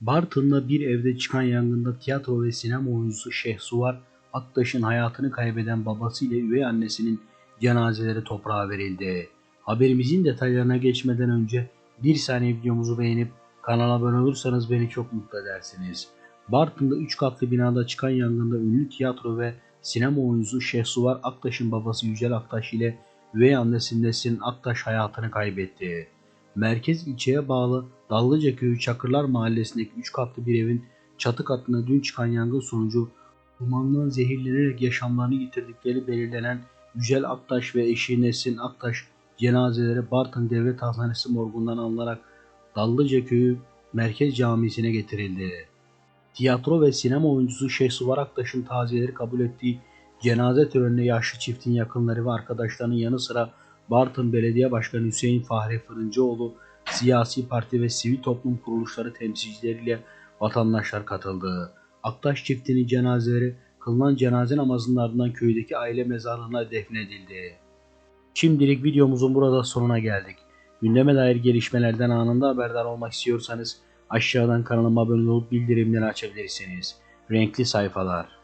Bartın'da bir evde çıkan yangında tiyatro ve sinema oyuncusu Şehsuvar Aktaş'ın hayatını kaybeden babası ile üvey annesinin cenazeleri toprağa verildi. Haberimizin detaylarına geçmeden önce bir saniye videomuzu beğenip kanala abone olursanız beni çok mutlu edersiniz. Bartın'da 3 katlı binada çıkan yangında ünlü tiyatro ve sinema oyuncusu Şehsuvar Aktaş'ın babası Yücel Aktaş ile üvey annesi Nesin Aktaş hayatını kaybetti. Merkez ilçeye bağlı Dallıca Köyü Çakırlar Mahallesi'ndeki 3 katlı bir evin çatı katına dün çıkan yangın sonucu dumandan zehirlenerek yaşamlarını yitirdikleri belirlenen Yücel Aktaş ve eşi Nesin Aktaş cenazeleri Bartın Devlet Hastanesi morgundan alınarak Dallıca Köyü Merkez Camisi'ne getirildi. Tiyatro ve sinema oyuncusu Şehsuvar Aktaş'ın taziyeleri kabul ettiği cenaze törenine yaşlı çiftin yakınları ve arkadaşlarının yanı sıra Bartın Belediye Başkanı Hüseyin Fahri Fırıncıoğlu, siyasi parti ve sivil toplum kuruluşları temsilcileriyle vatandaşlar katıldı. Aktaş çiftinin cenazeleri kılınan cenaze namazının ardından köydeki aile mezarlığına defnedildi. Şimdilik videomuzun burada sonuna geldik. Gündeme dair gelişmelerden anında haberdar olmak istiyorsanız aşağıdan kanalıma abone olup bildirimleri açabilirsiniz. Renkli sayfalar.